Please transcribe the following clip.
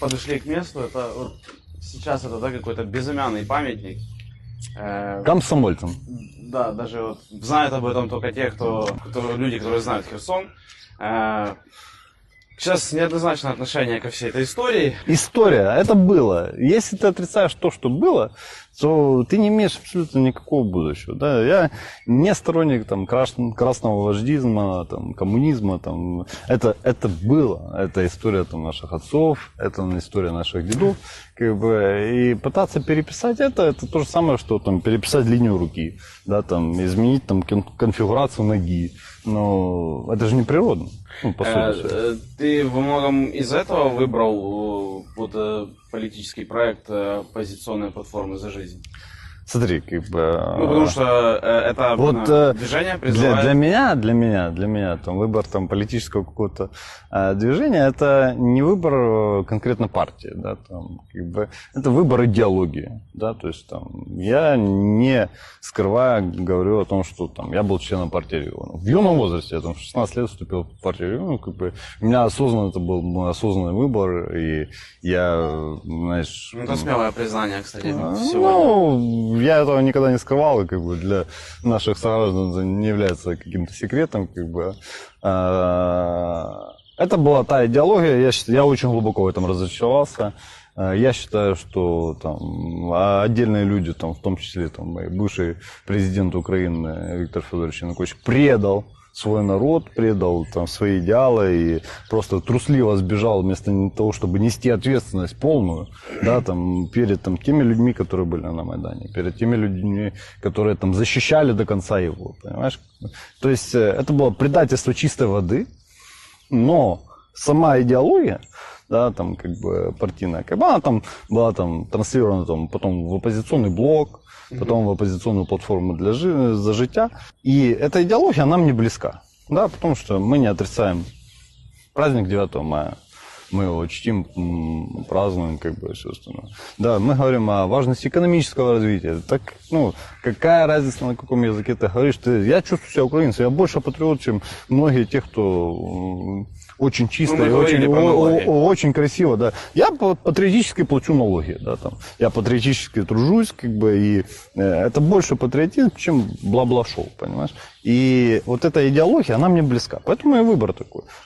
подошли к месту. Это вот сейчас это да, какой-то безымянный памятник. Э, Комсомольцам. Да, даже вот знают об этом только те, кто, кто люди, которые знают Херсон. Э, сейчас неоднозначное отношение ко всей этой истории. История, это было. Если ты отрицаешь то, что было, то ты не имеешь абсолютно никакого будущего. Да? Я не сторонник там, крас- красного вождизма, там, коммунизма. Там. Это, это было. Это история там, наших отцов, это история наших дедов. Как бы, и пытаться переписать это, это то же самое, что там, переписать линию руки, да, там, изменить там, кон- конфигурацию ноги. Но это же не природно, ну, по сути. э, Ты во многом из этого выбрал э, вот э, политический проект оппозиционной платформы за жизнь. Смотри, как бы... Ну, потому что э, это Вот, ну, э, движение Для, призывает... для меня, для меня, для меня, там, выбор там, политического какого-то э, движения, это не выбор конкретно партии, да, там, как бы, это выбор идеологии, да, то есть там, я не скрывая говорю о том, что там, я был членом партии регионов. В юном возрасте, я там в 16 лет вступил в партию регионов, как бы, у меня осознанно, это был осознанный выбор, и я, знаешь... Ну, это смелое признание, кстати, А, сегодня. Ну, я этого никогда не скрывал, и как бы для наших сограждан это не является каким-то секретом, как бы. А, Это была та идеология, я, считаю, я очень глубоко в этом разочаровался. А, Я считаю, что там а отдельные люди, там, в том числе там, бывший президент Украины Виктор Федорович Янукович, предал свой народ, предал там, свои идеалы и просто трусливо сбежал вместо того, чтобы нести ответственность полную да, там, перед там, теми людьми, которые были на Майдане, перед теми людьми, которые там, защищали до конца его. Понимаешь? То есть э, это было предательство чистой воды, но сама идеология, да, там, как бы партийная, как бы она там была там транслирована там, потом в оппозиционный блок, потом в оппозиционную платформу для жи- за життя. И эта идеология, она мне близка, да, потому что мы не отрицаем праздник 9 мая. Мы его чтим, празднуем, как бы, все остальное. Да, мы говорим о важности экономического развития. Так, ну, какая разница, на каком языке ты говоришь? Ты, я чувствую себя украинцем, я больше патриот, чем многие те, кто очень чисто Ну, и очень, о- налоги. о- очень красиво, да. Я па- патриотически плачу налоги, да, там. Я патриотически тружусь, как бы, и э, это больше патриотизм, чем бла-бла-шоу, понимаешь? И вот эта идеология, она мне близка. Поэтому и выбор такой.